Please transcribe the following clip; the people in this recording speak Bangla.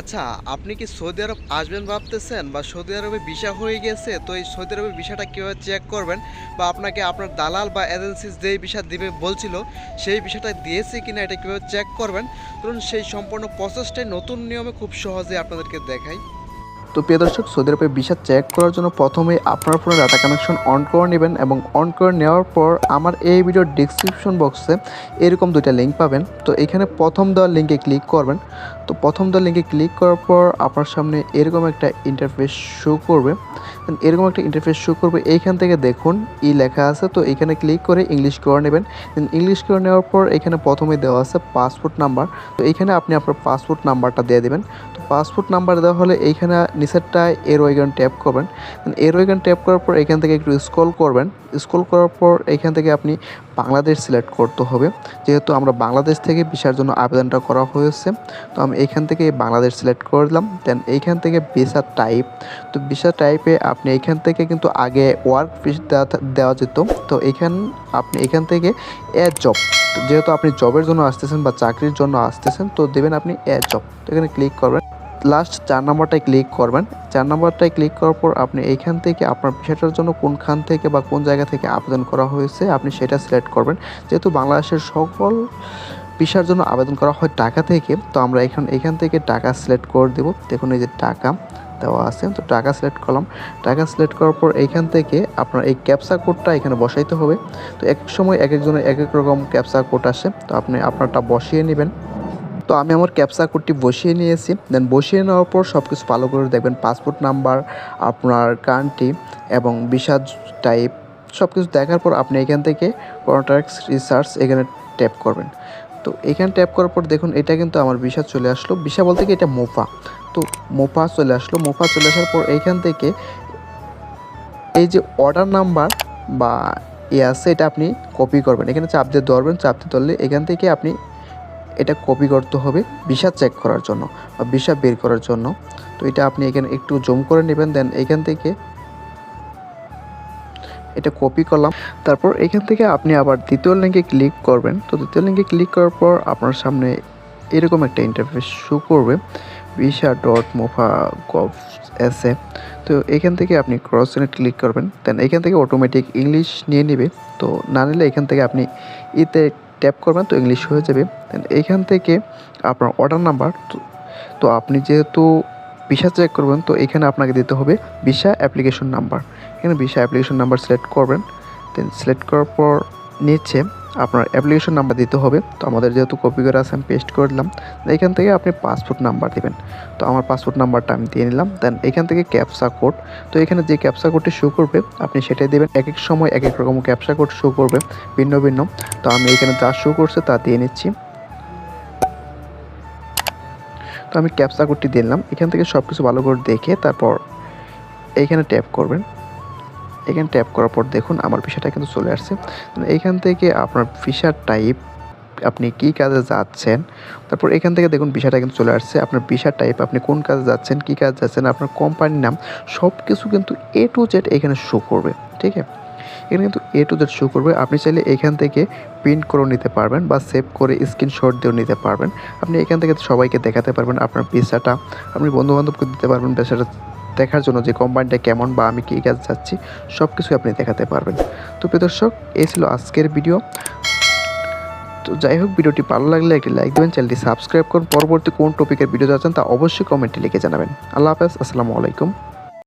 আচ্ছা আপনি কি সৌদি আরব আসবেন ভাবতেছেন বা সৌদি আরবে ভিসা হয়ে গেছে? তো এই সৌদি আরবের ভিসাটা কীভাবে চেক করবেন? বা আপনাকে আপনার দালাল বা এজেন্সি যেই ভিসা দিবে বলছিল, সেই ভিসাটা দিয়েছে কিনা এটা কীভাবে চেক করবেন? ধরুন সেই সম্পূর্ণ প্রসেসটাই নতুন নিয়মে খুব সহজে আপনাদেরকে দেখাই। তো প্রিয় দর্শক, সৌদি আরবে ভিসা চেক করার জন্য প্রথমে আপনার ফোনে ডাটা কানেকশন অন করে নেবেন এবং অন করে নেওয়ার পর আমার এই ভিডিওর ডিসক্রিপশন বক্সে এরকম দুইটা লিঙ্ক পাবেন। তো এখানে প্রথম দেওয়ার লিঙ্কে ক্লিক করবেন। তো প্রথম দেওয়ার লিঙ্কে ক্লিক করার পর আপনার সামনে এরকম একটা ইন্টারফেস শো করবে। এরকম একটা ইন্টারফেস শো করবে। এইখান থেকে দেখুন, ই লেখা আছে, তো এখানে ক্লিক করে ইংলিশ করে নেবেন। ইংলিশ করে নেওয়ার পর এখানে প্রথমে দেওয়া আছে পাসপোর্ট নাম্বার তো এইখানে আপনি আপনার পাসপোর্ট নাম্বারটা দিয়ে দেবেন। তো পাসপোর্ট নাম্বার দেওয়া হলে এইখানে নিচেরটায় এর ওইগান ট্যাপ করবেন। এর ওইগান ট্যাপ করার পর এখান থেকে একটু স্ক্রল করবেন। স্ক্রল করার পর এখান থেকে আপনি বাংলাদেশ সিলেক্ট করতে হবে। যেহেতু আমরা বাংলাদেশ থেকে ভিসার জন্য আবেদনটা করা হয়েছে, তো আমি এখান থেকে বাংলাদেশ সিলেক্ট করে দিলাম। দেন এইখান থেকে ভিসা টাইপ তো ভিসা টাইপে আপনি এইখান থেকে কিন্তু আগে ওয়ার্ক ভিসা দেওয়া যেত। তো এখান আপনি এখান থেকে এ জব যেহেতু আপনি জবের জন্য আসতেছেন বা চাকরির জন্য আসতেছেন, তো দেবেন আপনি এ জব তো এখানে ক্লিক করবেন। লাস্ট চার নাম্বারটায় ক্লিক করবেন। চার নাম্বারটায় ক্লিক করার পর আপনি এইখান থেকে আপনার বিষয়টার জন্য কোনখান থেকে বা কোন জায়গা থেকে আবেদন করা হয়েছে, আপনি সেটা সিলেক্ট করবেন। যেহেতু বাংলাদেশের সকল ভিসার জন্য আবেদন করা হয় টাকা থেকে, তো আমরা এখন এখান থেকে টাকা সিলেক্ট করে দেব। দেখুন এই যে টাকা। দেওয়া আছে। তো টাকা সিলেক্ট করলাম। টাকা সিলেক্ট করার পর এইখান থেকে আপনার এই ক্যাপসা কোডটা এখানে বসাইতে হবে। তো এক সময় এক একজনের এক এক রকম ক্যাপসা কোড আসে। তো আপনি আপনারটা বসিয়ে নেবেন। তো আমি আমার ক্যাপসা কোডটি বসিয়ে নিয়েছি। দেন বসিয়ে নেওয়ার পর সব কিছু ভালো করে দেখবেন। পাসপোর্ট নাম্বার আপনার কান্ট্রি এবং ভিসা টাইপ সব কিছু দেখার পর আপনি এখান থেকে কন্ট্রাক্টস রিসার্চ এখানে ট্যাপ করবেন। তো এখানে ট্যাপ করার পর দেখুন এটা কিন্তু আমার ভিসা চলে আসলো। ভিসা বলতে কি এটা মোফা। তো মোফা চলে আসলো। মোফা চলে আসার পর এইখান থেকে এই যে অর্ডার নাম্বার বা এ আছে, এটা আপনি কপি করবেন। এখানে চাপ দিয়ে ধরবেন, চাপ দিয়ে ধরলে এখান থেকে আপনি এটা কপি করতে হবে ভিসা চেক করার জন্য বা ভিসা বের করার জন্য। তো এটা আপনি এখানে একটু জুম করে নেবেন দেন এখান থেকে এটা কপি করলাম। তারপর এখান থেকে আপনি আবার দ্বিতীয় লিঙ্কে ক্লিক করবেন। তো দ্বিতীয় লিঙ্কে ক্লিক করার পর আপনার সামনে এরকম একটা ইন্টারফেস শো করবে visa dot mofa gov S A তো এখান থেকে আপনি ক্রস ক্লিক করবেন। দেন এখান থেকে অটোমেটিক ইংলিশ নিয়ে নেবে। তো না নিলে এখান থেকে আপনি ইতে ট্যাপ করবেন, তো ইংলিশ হয়ে যাবে। দেন এখান থেকে আপনার অর্ডার নাম্বার তো আপনি যেহেতু ভিসা চেক করবেন, তো এখানে আপনাকে দিতে হবে ভিসা অ্যাপ্লিকেশন নাম্বার এখানে ভিসা অ্যাপ্লিকেশন নাম্বার সিলেক্ট করবেন দেন সিলেক্ট করার পর নিচে আপনার অ্যাপ্লিকেশন নাম্বার দিতে হবে। তো আমাদের যেহেতু কপি করে আছে, আমি পেস্ট করে দিলাম। এখান থেকে আপনি পাসপোর্ট নাম্বার দেবেন। তো আমার পাসপোর্ট নাম্বারটা আমি দিয়ে নিলাম। দেন এখান থেকে ক্যাপসা কোড তো এখানে যে ক্যাপসা কোডটি শো করবে, আপনি সেটাই দেবেন। এক এক সময় এক এক রকম ক্যাপসা কোড শো করবে, ভিন্ন ভিন্ন। তো আমি এখানে যা শো করছে তা দিয়ে নিচ্ছি। তো আমি ক্যাপসা কোডটি দিলাম এখান থেকে সব কিছু ভালো করে দেখে তারপর এইখানে ট্যাপ করবেন। এখানে ট্যাপ করার পর দেখুন আমার ভিসাটা কিন্তু চলে আসছে। এইখান থেকে আপনার ভিসার টাইপ আপনি কী কাজে যাচ্ছেন, তারপর এখান থেকে দেখুন ভিসাটা কিন্তু চলে আসছে। আপনার ভিসার টাইপ আপনি কোন কাজে যাচ্ছেন, কী কাজে যাচ্ছেন, আপনার কোম্পানির নাম সব কিছু কিন্তু এ টু জেড এখানে শো করবে। ঠিক আছে? এখানে কিন্তু এ টু জেড শো করবে। আপনি চাইলে এখান থেকে প্রিন্ট করে নিতে পারবেন বা সেভ করে স্ক্রিনশট দিয়েও নিতে পারবেন। আপনি এখান থেকে সবাইকে দেখাতে পারবেন আপনার ভিসাটা আপনি বন্ধুবান্ধবকে দিতে পারবেন ভিসাটা দেখার জন্য যে কোম্পানিটা কেমন বা আমি কী কাজ যাচ্ছি সব কিছু আপনি দেখাতে পারবেন। তো প্রিয় দর্শক এই ছিল আজকের ভিডিও তো যাই হোক ভিডিওটি ভালো লাগলে একটি লাইক দেবেন চ্যানেলটি সাবস্ক্রাইব করুন। পরবর্তী কোন টপিকের ভিডিও যাচ্ছেন তা অবশ্যই কমেন্টে লিখে জানাবেন। আল্লাহ হাফেজ, আসসালামু আলাইকুম।